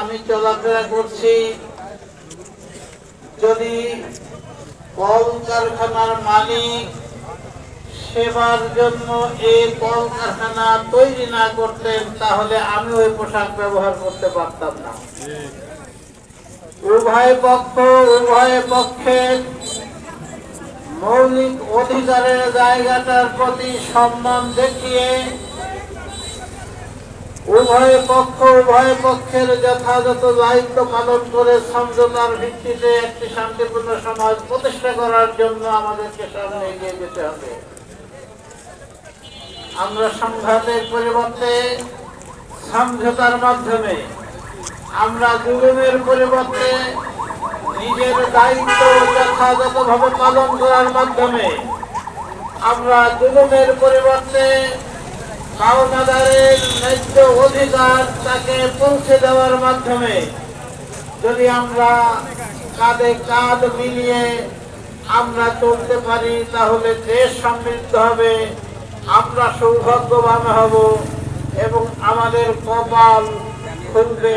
আমি চলাফেরা করছি। যদি কল কারখানার মালিক সেবার জন্য এই কল কারখানা তৈরি না করতেন, তাহলে আমি ওই পোশাক ব্যবহার করতে পারতাম না। উভয় পক্ষ, উভয় পক্ষের মৌলিক অধিকারের জায়গাটার প্রতি সম্মান দেখিয়ে উভয় পক্ষ, উভয় পক্ষের যথাযথ দায়িত্ব পালন করে সমঝোতার ভিত্তিতে একটি শান্তিপূর্ণ সমাজ প্রতিষ্ঠা করার জন্য আমাদেরকে সামনে এগিয়ে যেতে হবে। আমরা সংঘাতের পরিবর্তে সমঝোতার মাধ্যমে আমরা জুলুমের পরিবর্তে নিজের দায়িত্ব যথাযথভাবে পালন করার মাধ্যমে আমরা জুলুমের পরিবর্তে অধিকার তাকে পৌঁছে দেওয়ার মাধ্যমে যদি আমরা কাঁধে কাঁধ মিলিয়ে আমরা চলতে পারি, তাহলে দেশ সমৃদ্ধ হবে, আমরা সৌভাগ্যবান হব এবং আমাদের কপাল খুলবে।